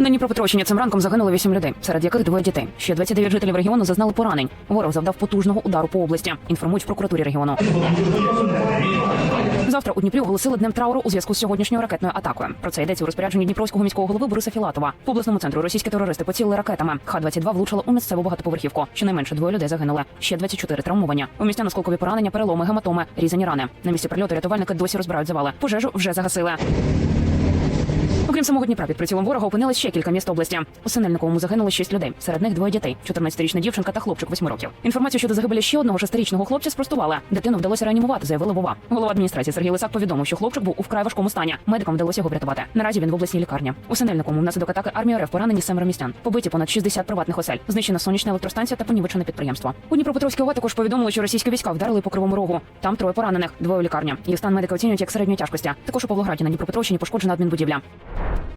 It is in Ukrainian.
На Дніпропетровщині цим ранком загинуло 8 людей, серед яких двоє дітей. Ще 29 жителів регіону зазнали поранень. Ворог завдав потужного удару по області. Інформують в прокуратурі регіону. Завтра у Дніпрі оголосили днем трауру у зв'язку з сьогоднішньою ракетною атакою. Про це йдеться у розпорядженні дніпровського міського голови Бориса Філатова. По обласному центру російські терористи поцілили ракетами. Х-22 влучила у місцеву багатоповерхівку. Щонайменше двоє людей загинули. Ще 24 травмовані. У містян осколкові поранення, переломи, гематоми, різані рани. На місці прильоту рятувальники досі розбирають завали. Пожежу вже загасили. Окрім самого Дніпра, під прицілом ворога опинились ще кілька міст області. У Синельниковому загинули шість людей. Серед них двоє дітей: 14-річна дівчинка та хлопчик 8 років. Інформацію щодо загибелі ще одного шестирічного хлопця спростували. Дитину вдалося реанімувати, заявила Вова. Голова адміністрації Сергій Лисак повідомив, що хлопчик був у вкрай важкому стані. Медикам вдалося його врятувати. Наразі він в обласній лікарні. У Синельниковому внаслідок атаки армії РФ поранені семеро містян. Побиті понад 60 приватних осель. Знищена сонячна електростанція та понівечене підприємство. У Дніпропетровській ОВА також повідомили, що російські війська вдарили по кривому рогу. Там троє поранених, двоє у лікарні. Їх стан медики оцінюють як середньої тяжкості. Також у Павлограді на Дніпропетровщині пошкоджена адмінбудівля.